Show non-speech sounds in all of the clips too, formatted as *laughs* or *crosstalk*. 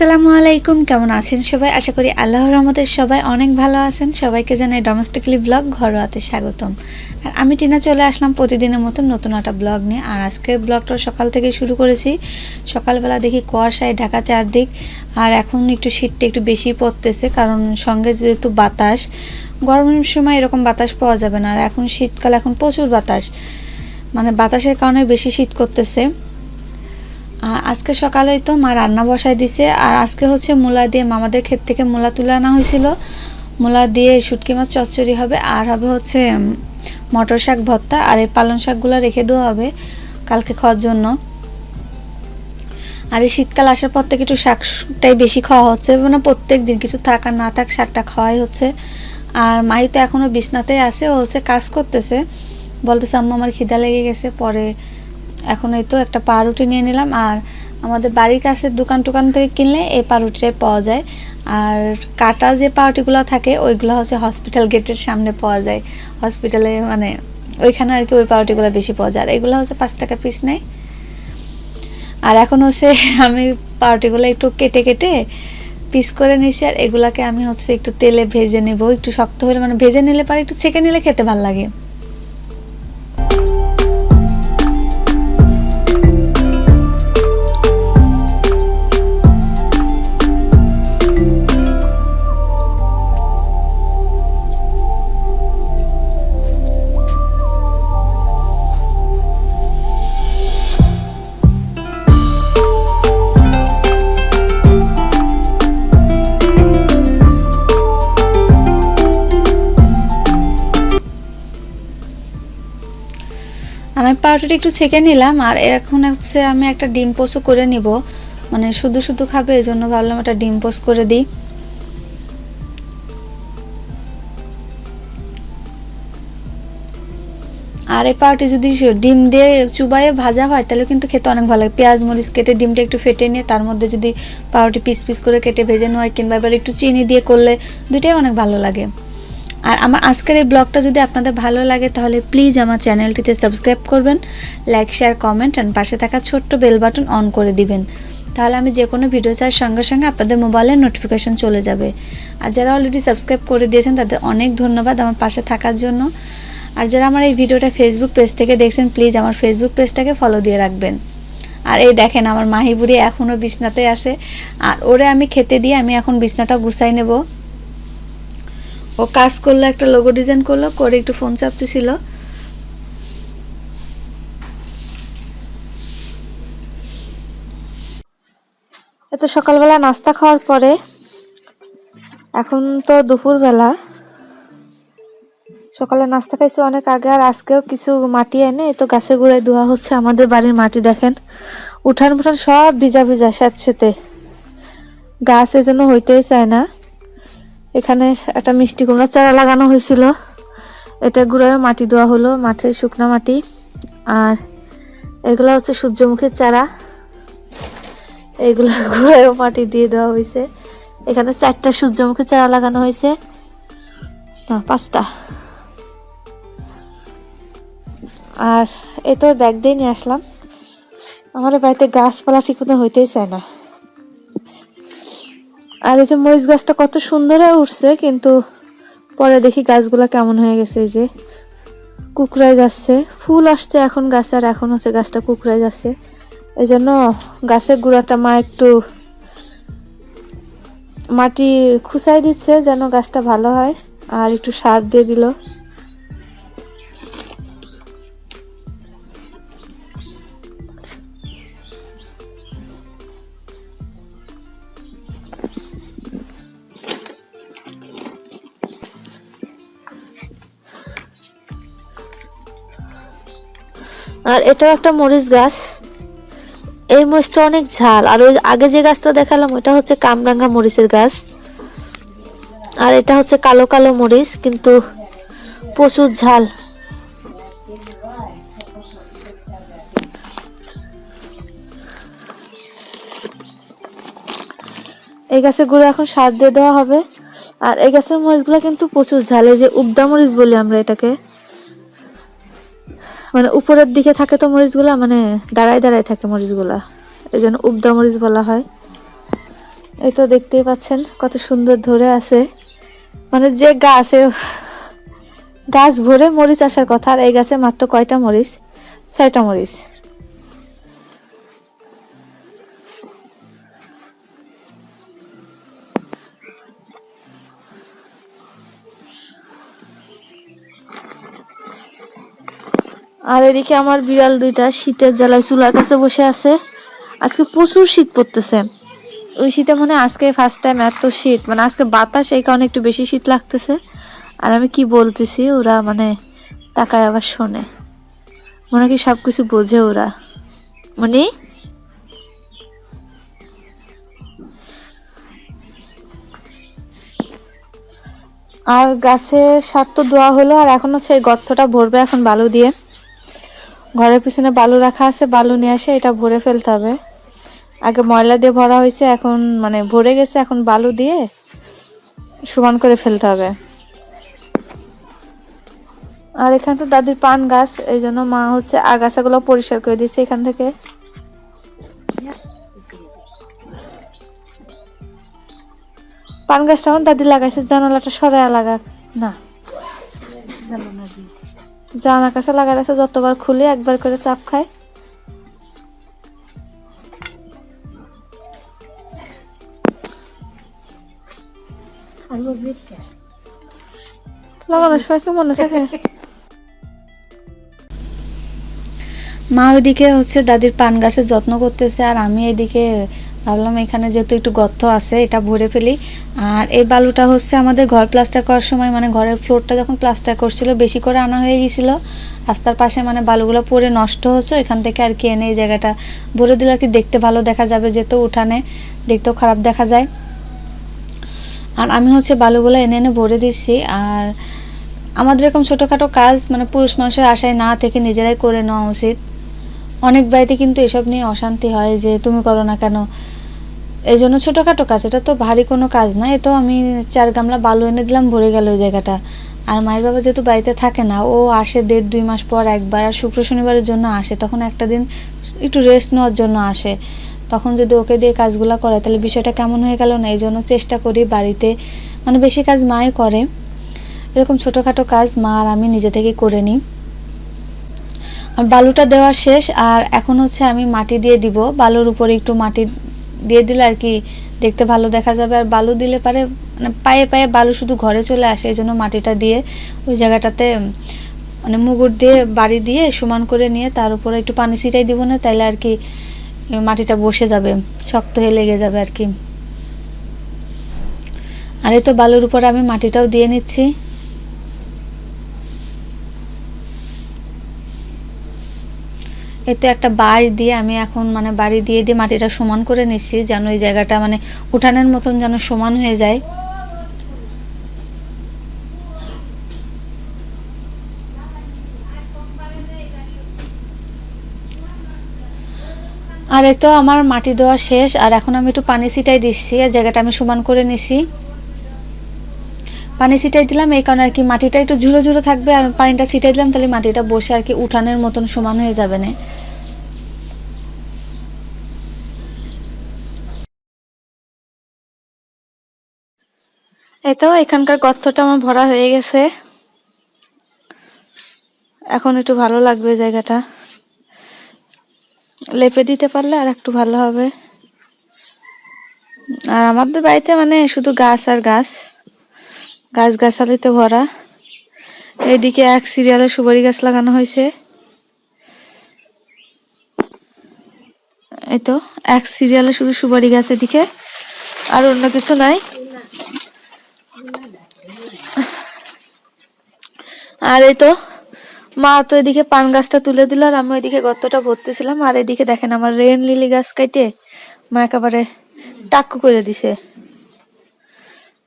আসসালামু আলাইকুম, কেমন আছেন সবাই? আশা করি আল্লাহ রহমতের সবাই অনেক ভালো আছেন। সবাইকে জানাই ডোমেস্টিকলি ব্লগ ঘরোয়াতে স্বাগতম। আর আমি টিনা চলে আসলাম প্রতিদিনের মতন নতুন একটা ব্লগ নিয়ে। আর আজকের ব্লগটা সকাল থেকে শুরু করেছি। সকালবেলা দেখি কুয়াশায় ঢাকা চারদিক। আর এখন একটু শীতটা একটু বেশি পড়তেছে, কারণ সঙ্গে যেহেতু বাতাস, গরমের সময় এরকম বাতাস পাওয়া যাবে না। আর এখন শীতকাল এখন প্রচুর বাতাস। মানে বাতাসের কারণে বেশি শীত করতেছে। আর আজকে সকালেই তো মা রান্না বসায় দিছে। আর আজকে হচ্ছে মূলা দিয়ে মামাদের ক্ষেত থেকে মূলা তুলে আনা হয়েছিল। মূলা দিয়ে শুটকি মাছ চচ্চড়ি হবে, আর হবে হচ্ছে মটর শাক ভর্তা, আর এই পালং শাকগুলো রেখে দেওয়া হবে কালকে খাওয়ার জন্য। আর এই শীতকাল আসার পর থেকে একটু শাকটাই বেশি খাওয়া হচ্ছে। মানে প্রত্যেক দিন কিছু থাক না থাক শাকটা খাওয়াই হচ্ছে। আর মাই তো এখনও বিছনাতেই আছে, ও হচ্ছে কাজ করতেছে। বলতেছে, আম্মা, আমার খিদা লেগে গেছে, পরে এখন এই তো একটা পাউরুটি নিয়ে নিলাম, আর আমাদের বাড়ির কাছে দোকান টোকান থেকে কিনলে এই পাউরুটিটাই পাওয়া যায়। আর কাটা যে পাউরুটিগুলো থাকে, ওইগুলো হচ্ছে হসপিটাল গেটের সামনে পাওয়া যায়। হসপিটালে মানে ওইখানে আর কি ওই পাউরুটিগুলো বেশি পাওয়া যায়। আর এগুলো হচ্ছে পাঁচ টাকা পিস নেয়। আর এখন হচ্ছে *laughs* আমি পাউরুটিগুলো একটু কেটে কেটে পিস করে নিয়েছি, আর এগুলাকে আমি হচ্ছে একটু তেলে ভেজে নেব। একটু শক্ত হলে মানে ভেজে নিলে পারে, একটু ছেঁকে নিলে খেতে ভালো লাগে। আর আমি পাউরুটি একটু ছেঁকে নিলাম, আর এখন হচ্ছে আমি একটা ডিম পোস্টও করে নিব। মানে শুধু শুধু খাবে এই জন্য ভাবলাম একটা ডিম পোস্ট করে দিই। আর এই পাউরুটি যদি ডিম দিয়ে চুবাইয়ে ভাজা হয়, তাহলে কিন্তু খেতে অনেক ভালো লাগে। পেঁয়াজ, মরিচ কেটে ডিমটা একটু ফেটে নিয়ে তার মধ্যে যদি পাউরুটি পিস পিস করে কেটে ভেজে নেওয়া হয়, কিংবা এবার একটু চিনি দিয়ে করলে, দুইটাই অনেক ভালো লাগে। আর আমার আজকের এই ব্লগটা যদি আপনাদের ভালো লাগে, তাহলে প্লিজ আমার চ্যানেলটিতে সাবস্ক্রাইব করবেন লাইক শেয়ার কমেন্ট অ্যান্ড পাশে থাকা ছোট্ট বেল বাটন অন করে দিবেন। তাহলে আমি যে কোনো ভিডিও চার সঙ্গে সঙ্গে আপনাদের মোবাইলে নোটিফিকেশন চলে যাবে। আর যারা অলরেডি সাবস্ক্রাইব করে দিয়েছেন, তাদের অনেক ধন্যবাদ আমার পাশে থাকার জন্য। আর যারা আমার এই ভিডিওটা ফেসবুক পেজ থেকে দেখছেন প্লিজ আমার ফেসবুক পেজটাকে ফলো দিয়ে রাখবেন। আর এই দেখেন, আমার মাহিবুড়ি এখনও বিছনাতে আছে। আর ওরে আমি খেতে দিয়ে আমি এখন বিছনাটা গুছাই নেব। ও কাজ করল, একটা লোগো ডিজাইন করল, করে একটু ফোন চাপতেছিল। এত সকালবেলা নাস্তা খাওয়ার পরে এখন তো দুপুরবেলা। সকালে নাস্তা খাইছি অনেক আগে, আর আজকেও কিছু মাটি এনে তো গাছে গুড়ায় ধোয়া হচ্ছে আমাদের বাড়ির মাটি দেখেন। উঠান উঠান সব ভিজা ভিজা স্যাঁতসেতে। গাছ এজন্য হইতেই চায় না। এখানে একটা মিষ্টি কুমড়া চারা লাগানো হয়েছিল। এটা গুঁড়ায় মাটি দেওয়া হলো মাঠের শুকনা মাটি। আর এগুলো হচ্ছে সূর্যমুখীর চারা। এগুলো *laughs* গুঁড়ায়ও মাটি দিয়ে দেওয়া হয়েছে। এখানে চারটা সূর্যমুখী চারা লাগানো হয়েছে। না, পাঁচটা। আর এই তো ব্যাগ দিয়ে নিয়ে আসলাম। আমাদের বাড়িতে গাছপালা ঠিক মতো হইতেই চায় না। আর এই যে মরিচ গাছটা কত সুন্দর হয়ে উঠছে, কিন্তু পরে দেখি গাছগুলো কেমন হয়ে গেছে যে কুকড়ায় যাচ্ছে। ফুল আসছে এখন গাছে, আর এখন হচ্ছে গাছটা কুকড়ায় যাচ্ছে। এই জন্য গাছের গুঁড়াটা মা একটু মাটি খুসাই দিচ্ছে যেন গাছটা ভালো হয়, আর একটু সার দিয়ে দিল। আর এটাও একটা মরিচ গাছ। এই মরিচটা অনেক ঝাল। আর ওই আগে যে গাছটা দেখালাম, ওটা হচ্ছে কামরাঙ্গা মরিচের গাছ। আর এটা হচ্ছে কালো কালো মরিচ, কিন্তু প্রচুর ঝাল। এই গাছের গুঁড়ো এখন সার দিয়ে দেওয়া হবে। আর এই গাছের মরিচগুলো কিন্তু প্রচুর ঝাল। এই যে উবদা মরিচ বলি আমরা এটাকে। মানে উপরের দিকে থাকে তো মরিচগুলা মানে দাঁড়ায় দাঁড়ায় থাকে মরিচগুলা। এই জন্য উবদা মরিচ বলা হয়। এই তো দেখতেই পাচ্ছেন কত সুন্দর ধরে আছে। মানে যে গাছে, গাছ ভরে মরিচ আসার কথা, আর এই গাছে মাত্র কয়টা মরিচ? ছয়টা মরিচ। আর এদিকে আমার বিড়াল দুইটা শীতের জ্বালায় চুলার কাছে বসে আছে। আজকে প্রচুর শীত পড়তেছে। ওই শীতে মানে আজকে ফার্স্ট টাইম এত শীত। মানে আজকে বাতাস এই কারণে একটু বেশি শীত লাগতেছে। আর আমি কি বলতেছি, ওরা মানে তাকায় আবার শোনে। মনে কি সব কিছু বোঝে ওরা। মানে? আর গাছের সার তো দেওয়া হলো, আর এখনও সেই গর্তটা ভরবে এখন বালু দিয়ে। ঘরের পিছনে বালু রাখা আছে, বালু নিয়ে আসে এটা ভরে ফেলতে হবে। আগে ময়লা দিয়ে ভরা হয়েছে, এখন মানে ভরে গেছে, এখন বালু দিয়ে সমান করে ফেলতে হবে। আর এখানে তো দাদির পান গাছ, এই জন্য মা হচ্ছে আগাছাগুলো পরিষ্কার করে দিয়েছে এখান থেকে। পান গাছটা আমার দাদি লাগাইছে, জানালাটা সরাই লাগা না। জানা কাছে লাগাই আছে যতবার খুলে একবার করে চাপ খায়। লাগানোর সময় কি মনে থাকে? মা ওইদিকে হচ্ছে দাদির পান গাছের যত্ন করতেছে আর আমি এদিকে ভাবলাম এখানে যেহেতু একটু গর্ত আছে, এটা ভরে ফেলি। আর এই বালুটা হচ্ছে আমাদের ঘর প্লাস্টার করার সময় মানে ঘরের ফ্লোরটা যখন প্লাস্টার করছিল, বেশি করে আনা হয়ে গেছিল। রাস্তার পাশে মানে বালুগুলো পরে নষ্ট হচ্ছে এখান থেকে আর কি এনে এই জায়গাটা ভরে দিলে আর কি দেখতে ভালো দেখা যাবে, যেহেতু উঠানে দেখতেও খারাপ দেখা যায়। আর আমি হচ্ছে বালুগুলো এনে এনে ভরে দিচ্ছি আর আমাদের এরকম ছোটোখাটো কাজ মানে পুরুষ মানুষের আশায় না থেকে নিজেরাই করে নেওয়া উচিত। অনেক বাড়িতে কিন্তু এসব নিয়ে অশান্তি হয় যে তুমি করো না কেন? এই জন্য ছোটোখাটো কাজ, এটা তো ভারী কোনো কাজ না, এ তো আমি চার গামলা বালু এনে দিলাম, ভরে গেল ওই জায়গাটা। আর মায়ের বাবা যেহেতু বাড়িতে থাকে না, ও আসে দেড় দুই মাস পর একবার, আর শুক্র শনিবারের জন্য আসে, তখন একটা দিন একটু রেস্ট নেওয়ার জন্য আসে। তখন যদি ওকে দিয়ে কাজগুলো করে তাহলে বিষয়টা কেমন হয়ে গেল না? এই জন্য চেষ্টা করি বাড়িতে মানে বেশি কাজ মাই করে। এরকম ছোটোখাটো কাজ মা আর আমি নিজে থেকেই করে নিই। বালুটা দেওয়া শেষ, আর এখন হচ্ছে আমি মাটি দিয়ে দিব। বালুর উপরে একটু মাটি দিয়ে দিলে আর কি দেখতে ভালো দেখা যাবে। আর বালু দিলে পারে মানে পায়ে পায়ে বালু শুধু ঘরে চলে আসে, এই জন্য মাটিটা দিয়ে ওই জায়গাটাতে মানে মুগুর দিয়ে বাড়ি দিয়ে সমান করে নিয়ে তার উপরে একটু পানি ছিটাই দিব না তাহলে আর কি মাটিটা বসে যাবে, শক্ত হয়ে লেগে যাবে আর কি। আর এই তো বালুর উপরে আমি মাটিটাও দিয়ে নিচ্ছি। এতে একটা বাঁশ দিয়ে আমি এখন মানে বাড়ি দিয়ে দিয়ে মাটিটা সমান করে নিচ্ছি, যেন এই জায়গাটা মানে উঠানের মতন যেন সমান হয়ে যায়। আর এই তো আমার মাটি দেওয়া শেষ, আর এখন আমি একটু পানি ছিটাই দিচ্ছি, আর জায়গাটা আমি সমান করে নিছি পানি ছিটাই দিলাম, এই কারণে আর কি মাটিটা একটু ঝুড়ো ঝুড়ো থাকবে আর পানিটা ছিটাই দিলাম, তাহলে মাটিটা বসে আর কি উঠানের মতন সমান হয়ে যাবে না। এই তো এখানকার গর্তটা আমার ভরা হয়ে গেছে। এখন একটু ভালো লাগবে জায়গাটা। লেপে দিতে পারলে আর একটু ভালো হবে। আর আমাদের বাড়িতে মানে শুধু গাছ আর গাছ। গাছ গাছালিতে ভরা। এইদিকে এক সিরিয়ালে সুপারি গাছ লাগানো হয়েছে। এই তো, এক সিরিয়ালে শুধু সুপারি গাছ এদিকে, আর অন্য কিছু নাই। আর এই তো, মা তো এদিকে পান গাছটা তুলে দিল আর আমি ওইদিকে গর্তটা ভরতেছিলাম। আর এদিকে দেখেন আমার রেন লিলি গাছ কাইটে মা একেবারে টাক্কু করে দিছে।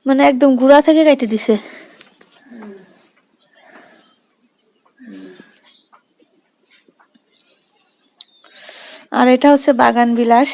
মানে একদম গুড়া থেকে কাটে দিছে। আর এটা হচ্ছে বাগান বিলাস।